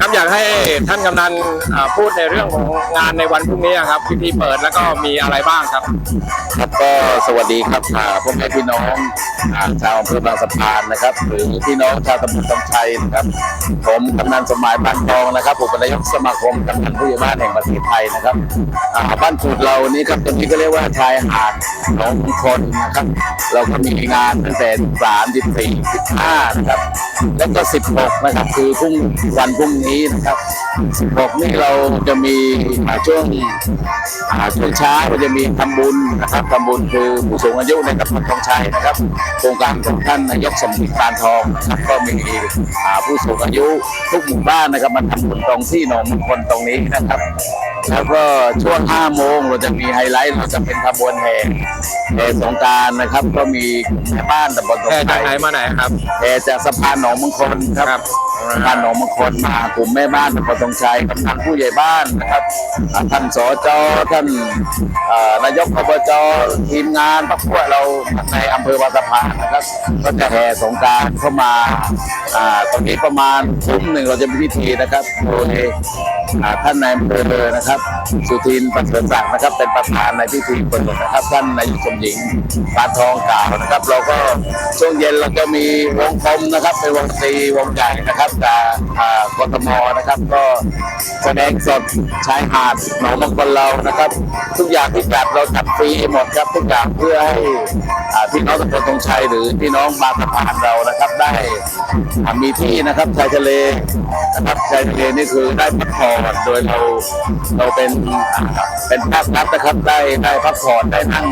ครับอยากให้ท่านกำนันพูดในเรื่องของงานในวันพรุ่งนี้ครับพิธีเปิดแล้วก็มีอะไรบ้างครับ ครับก็สวัสดีครับอ่าพ่อแม่พี่น้องชาวอำเภอบางสะพานนะครับ หรือพี่น้องชาวตำบลตำชัยนะครับ ผมกำนันสมหมายบ้านทองนะครับผมเป็นนายกสมาคมกำนันผู้ใหญ่บ้านแห่งประเทศไทยนะครับบ้านสูตรเรานี่ครับตรงนี้ก็เรียกว่าชายหาดหนองคลนะครับ เราก็มีงานตั้งแต่3 14 15นะครับแล้วก็16นะครับคือพรุ่งวันพรุ่งนี้นะครับ16นี่เราจะมีอ่าช่วงอ่าช่วงเช้าเราจะมีทำบุญนะครับทำบุญคือผู้สูงอายุในตำบลทองชัยนะครับ โครงการของท่านนายกสมคิดปานทองนะครับก็มีอ่าผู้สูงอายุทุกหมู่บ้านนะครับมาทำบุญตรงที่หนองมงคลตรงนี้นะครับแล้วก็ช่วง5โมงเราจะมีไฮไลท์เราจะเป็นขบวนแห่แห่สงกรารนะครับ ก็มีแม่บ้านตำบลทอแค่งจาชักยไหนมาไหนครับแห่จากสะพานหนองมงคลครับ ครับสะพานหนองมงคลมากลุ่มแม่บ้านตำบลตรงชัยกำนันผู้ใหญ่บ้านนะครับท่านสจท่านนายกอบจทีมงานพักพวกเราในอำเภอบางสะพานนะครับ ก็จะแห่สงการเข้ามาอ่าตรงนี้ประมาณทุ่มหนึ่งเราจะมีพิธีนะครับโดย ท่านนายอำเภอนะครับ สุทินประเสริฐศักดิ์นะครับ เป็นประธานในพิธีเปิดนะครับ ท่านนายสมหญิงปานทองกล่าวนะครับ เราก็ช่วงเย็นเราก็มีวงกลมนะครับเป็นวงตีวงใหญ่นะครับจากอ่ากทมนะครับ ก็แสดงสดชายหาดหนองมังคลเรานะครับ ทุกอย่างที่จัดเราจัดฟรีหมดครับทุกอย่างเพื่อให้อ่าพี่น้องตำบลตรงชัยหรือพี่น้องบางสะพานเรานะครับ ได้มีที่นะครับชายทะเลนะครับชายทะเลนี่คือได้พักผ่อนโดยเราเราเป็นอ่าเป็นภาครัฐนะครับได้ได้พักผ่อนได้นั่ง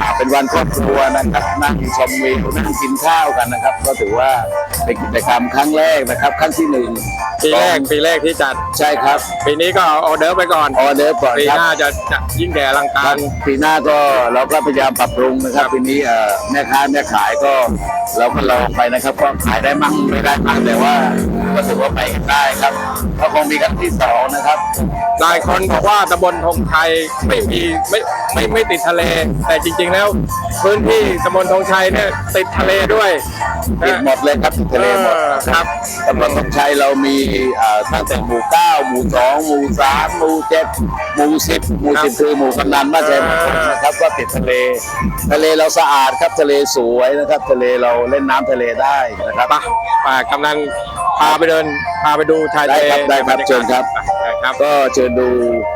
อ่าเป็นวันครอบครัวนะครับนั่งชมวิวนั่งกินข้าวกันนะครับ ก็ถือว่าเป็นกิจกรรมครั้งแรกนะครับ ครั้งที่หนึ่งปีแรกปีแรกที่จัดใช่ครับ ปีนี้ก็เอาออเดอร์ไปก่อนออเดอร์ก่อนปีครับหน้าจะจะยิ่งแก่อลังคการัรบปีหน้าก็เราก็พยายามปรับปรุงนะครับปีนี้เอ่อแม่ค้าแม่ขายก็เราก็ลองไปนะครับก็ขายได้มั่งไม่ได้มั่งแต่ว่าก็ถือว่าไปกันได้ครับก็คงมีครั้งที่สองนะครับ หลายคนบอกว่าตำบลธงชัยไม่มีไม่ไม่ไม่ติดทะเล แต่จริง ๆ แล้ว พื้นที่ตำบลธงชัยเนี่ยติดทะเลด้วยติดหมดเลยครับติดทะเลหมดเออครับตำบลสมชัยเรามีเอ่อตั้งแต่หมู่เก้าหมู่สองหมู่สามหมู่เจ็ดหมู่สิบหมู่สิบคือหมู่กำนันบ้านชัยมงคลนะครับก็ติดทะเล ทะเลเราสะอาดครับทะเลสวยนะครับ ทะเลเราเล่นน้ำทะเลได้นะครับปะปะกำนันพาไปเดินพาไปดูชายทะเลได้ครับได้ครับเชิญครับได้ครับ ก็เชิญดู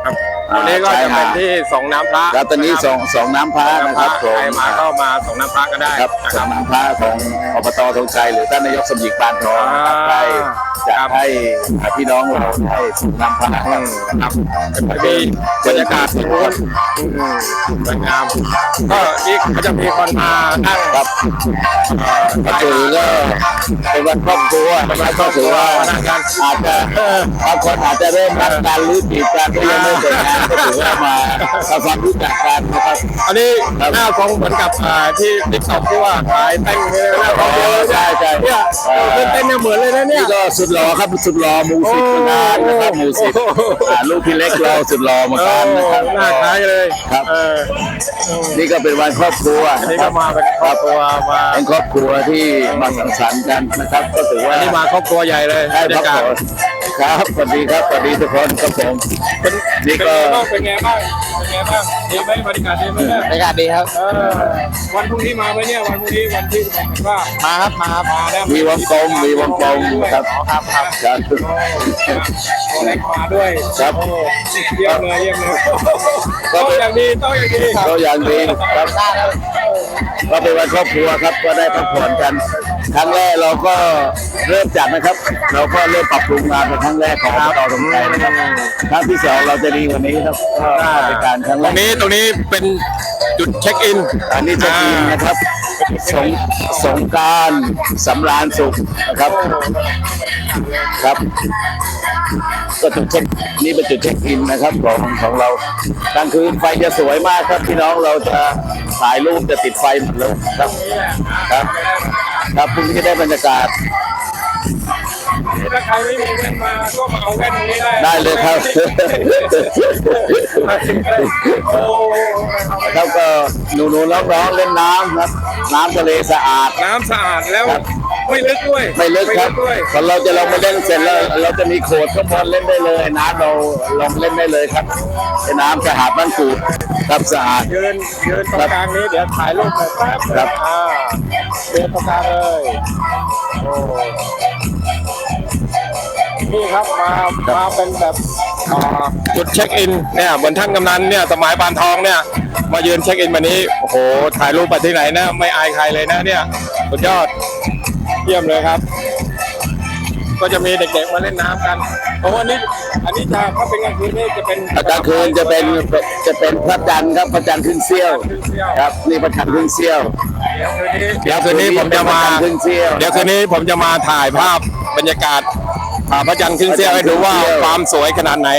ครับ วันนี้ก็จะเป็นที่สองน้ำพระครับตอนนี้สองสองน้ำพระนะครับผใครมมาก็มาสองน้ำพระก็ได้ครับนะสองน้ำพระของอบตธงชัยหรือท่านนายกสมหญิงปานทองนะครับอ่าได้จะครับให้พี่น้องเราได้สองน้ำพระครับครับมีบรรยากาศที่นู้นอืมสวยงามก็อีกก็จะมีคนมานั่งครับก็ถือก็เป็นวันครอบครัวนะครับก็ถือว่าอาจจะบางคนอาจจะเริ่มรักกันหรือจีบกันก็ยังไม่แต่งงานก็ถือว่ามาทำความรู้จักกันนะครับ อันนี้ครับหน้าทรงเหมือนกับอ่าที่ติ๊กต็อกที่ว่าขายแต่งเนี่ยหน้าทรงเดียวเลยใช่ใช่เนี่ยเต้นเนี่ยเหมือนเลยนะเนี่ยนี่ก็สุดหล่อครับสุดหล่อหมูสิบโอ้งานนะครับหมูสิบโอ้โห อ่าลูกพี่เล็กเราสุดหล่อเหมือนโอ้กันนะครับหน้าคล้ายเลยครับ เออนี่ก็เป็นวันครอบครัวอันนี้ก็มาเป็นครอบครัวมาเป็นครอบครัวที่มาสังสรรค์กันนะครับ ก็ถือว่า อันนี้มาครอบครัวใหญ่เลยได้บรรพัยากกาศผ่อน ครับสวัสดีครับสวัสดีทุกคนครับผมเป็นนี่ก็เป็นไงบ้างเป็นไงบ้างดีไหมบรรยากาศดีไหมเนี่ยบรรยากาศดีครับเออวันพรุ่งนี้มาไหมเนี่ยวันพรุ่งนี้วันที่บอกกันว่ามาครับมาครับมาแล้วมีวงกลมมีวงกลมครับครับครับครับโอ้เล็กมาด้วยครับโอ้เยี่ยมเลยเยี่ยมเลยก็ต้องเป็นอย่างดีต้องอย่างดีก็อย่างดีครับก็เป็นวันครอบครัวครับก็ได้พักผ่อนกัน ครั้งแรกเราก็เริ่มจัดนะครับ เราก็เริ่มปรับปรุงงานเป็นครั้งแรกของอบตสมชัยนะครับครั้งที่สองเราจะดีกว่านี้ครับก็เป็นการครั้งตแรรงกนี้ตรงนี้เป็นจุดเช็คอินอันนี้จะกินนะครับสงสงกรารสำราญสุขนะครับ ครับ ก็จุดเช็คนี่เป็นจุดเช็คอินนะครับของของเรากลางคืนไฟจะสวยมากครับพี่น้องเราจะถ่ายรูปจะติดไฟหมดเลยครับครับครับพรุ่งนี้ได้บรรยากาศถ้าใครไม่มีเงินมาก็มาเอาแว่นตรงนี้ได้ได้เลยครับโอ้ครับก็หนูๆน้องๆเล่นน้ำครับ น้ำทะเลสะอาด น้ำสะอาดแล้วครับ ไม่ลึกด้วยไม่ลึกครับด้วยพอเราจะลงไปเล่นเสร็จแล้วเราจะมีโขดข้างบนเล่นได้เลยน้ำเราลงเล่นได้เลยครับไอ้น้ำสะอาดบ้านกูดครับสะอาดยืนยืนตรงกลางนี้เดี๋ยวถ่ายรูปหน่อยแป๊บครับอ่าเดินตรงกลางเลยโอ้นี่ครับมามาเป็นแบบอ่าจุดเช็คอินเนี่ยเหมือนท่านกำนันเนี่ยสมัยปานทองเนี่ยมายืนเช็คอินวันนี้โอ้โหถ่ายรูปไปที่ไหนนะไม่อายใครเลยนะเนี่ยสุดยอด เยี่ยมเลยครับ ก็จะมีเด็กๆมาเล่นน้ำกันโอ้อันนี้อันนี้จะถ้าเป็นกลางคืนนี่จะเป็นกลางคืนจะเป็นจะเป็นพระจันทร์ครับพระจันทร์ขึ้นเสี้ยว ครับนี่พระจันทร์ขึ้นเสี้ยว เดี๋ยวคืนนี้ผมจะมาพระจันทร์ขึ้นเสี้ยวเดี๋ยวคืนนี้ผมจะมาถ่ายภาพบรรยากาศอ่าพระจันทร์ขึ้นเสี้ยวให้ดูว่าความสวยขนาดไหน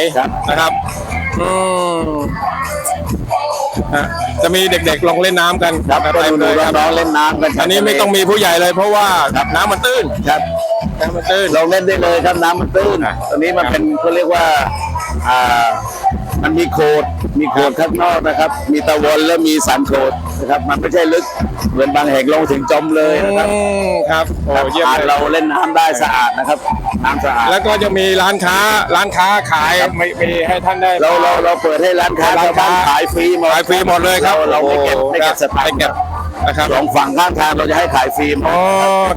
นะครับอืม ฮะจะมีเด็กๆลงเล่นน้ำกันครับก็เต็มดูเลยครับน้องๆเล่นน้ำกันอันนี้ไม่ต้องมีผู้ใหญ่เลยเพราะว่าน้ำมันตื้นครับน้ำมันตื้น เราเล่นได้เลยครับน้ำมันตื้นอะตอนนี้มันเป็นเขาเรียกว่าอ่า มันมีโคดมีโคดข้างนอกนะครับ มีตะวนและมีสันโคดนะครับ มันไม่ใช่ลึกเหมือนบางแห่งลงถึงจมเลยนะครับอืมครับโอ้ครับเยี่ยมอ่าเลย เราเล่นน้ำได้สะอาดนะครับ น้ำสะอาดแล้วก็จะมีร้านค้าร้านค้าขายไม่มีให้ท่านได้ เราเราเราเปิดให้ร้านค้าร้านชาวบ้านค้าขายฟรีหมดขายฟรีหมดเลยครับเราเราไม่เก็บโอ้โหไม่เก็บสตางไม่ค์เก็บนะครับสองฝั่งข้างทางเราจะให้ขายฟรีหมดอ๋อ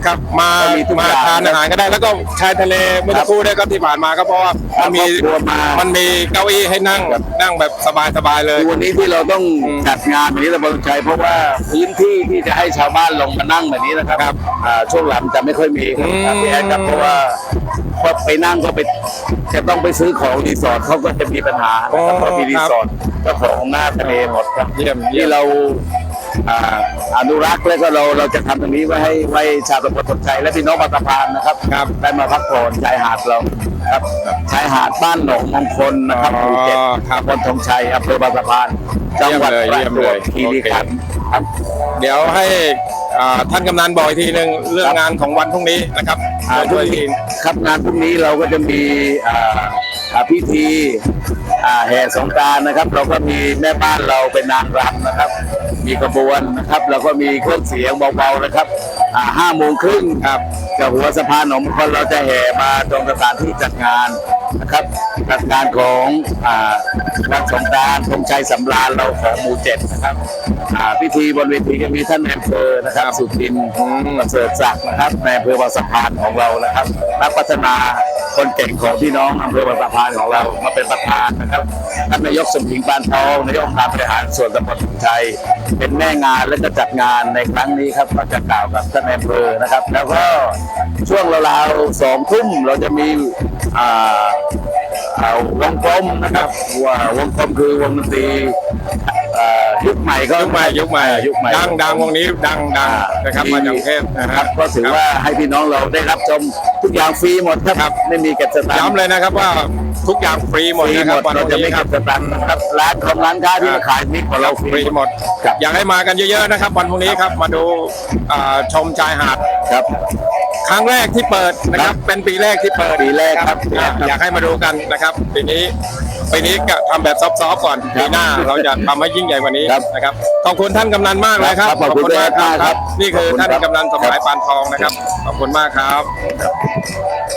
ครับมาก็มีทุกมาอย่างทานอาหารก็ได้ แล้วก็ชายทะเลเมื่อสักครู่เนี่ยครับที่ผ่านมาก็เพราะว่ามันมีครอบครัวมามัมันมีเก้าอี้ให้นั่งนั่งแบบสบายๆเลยคือวันนี้ที่เราต้องอืมจัดงานแบบนี้เราบริชัยเพราะว่าพื้นที่ที่จะให้ชาวบ้านลงมานั่งแบบนี้นะครับครับอ่าช่วงหลังจะไม่ค่อยมีครับอืมครับพี่แอนครับเพราะว่า พอไปนั่งก็ไปจะต้องไปซื้อของรีสอร์ทเขาก็จะมีปัญหานะครับเพราะมีรีสอร์ทเจ้าของหน้าทะเลหมดครับเยี่ยมเยี่ที่ยมเราอ่าอนุรักษ์แล้วก็เราเราจะทำตรงนี้ไว้ให้ไว้ชาวตำบลสนใจและพี่น้องบางสะพานนะครับครับ ได้มาพักผ่อนชายหาดเราครับชายหาดบ้านหนองมงคลนะครับหมู่เจ็ดอ๋อครับตำบลธงชัยอำเภอบางสะพานจังหวัดเยี่ยมเลยประจวบคีรีขันธ์ครับ เดี๋ยวให้ อ่าท่านกำนันบอกอีกทีหนึ่งเรื่องงานของวันพรุ่งนี้นะครับอ่าช่วยทีครับงานพรุ่งนี้เราก็จะมีอ่าอ่าพิธีอ่าแห่สงกรารนะครับ เราก็มีแม่บ้านเราเป็นนางรำนะครับ มีกระบวนนะครับแล้วก็มีเครื่องเสียงเบาๆนะครับอ่าห้าโมงครึ่งครับกับหัวสะพานหนองมงคลเราจะแห่มาตรงสถานที่จัดงาน นะครับจักงานของอ่าวันสงการธงชัยสำราญเราของหมู่เจ็ดนะครับพิธีบนเวทีก็มีท่านแอมเภอนะครับ สุทินประเสริฐศักดิ์นะครับในอำเภอบางสะพานของเรานะครับนักพัฒนาคนเก่งของพี่น้องอำเภอบางสะพานของเรามาเป็นประธานนะครับ ท่านนายกสมหญิงปานทองนายกองค์การบริหารส่วนตำบลธงชัยเป็นแม่งานและจะจัดงานในครั้งนี้ครับก็จะกล่าวกับท่านนายอำเภอนะครับ แล้วก็ช่วงราวๆสองทุ่มเราจะมีอ่าอ่าวงกลมนะครับว่าวงกลมคือวงดนตรีอ่ายุคใหม่ก็ยุคใหม่ยุคใหม่ยุคใหม่ดังดังวงนี้ดังดังอ่านะครับมาจากกรุงเทพนะนะคครัรับบก็ถือว่าให้พี่น้องเราได้รับชมทุกอย่างฟรีหมดครับครับไม่มีเก็บสตางค์ย้ำเลยนะครับว่า ทุกอย่างฟรีหมดฟรีนะหคมรับดวันเราพจะรุ่งไม่นี้คเก็รับบสตางค์นะครับร้านของร้านค้าที่มาขายนี่ของเราฟฟรีรีหมด ครับอยากให้มากันเยอะๆนะครับ วันพรุ่งนี้ครับมาดูอ่าชมชายหาด ครับ ครั้งแรกที่เปิดนะครับเป็นปีแรกที่เปิดปีแรกครับอ่าอยากให้มาดูกันนะครับปีนี้ปีนี้ก็ทำแบบซอฟต์ๆก่อนปีหน้าเราจะทำให้ยิ่งใหญ่กว่านี้ครับนะครับขอบคุณท่านกำนันมากเลยครับครับขอบคุณมากมากครับนี่คือขอบคุณท่านครับกำนันสมัยปานทองนะครับขอบคุณมากครับ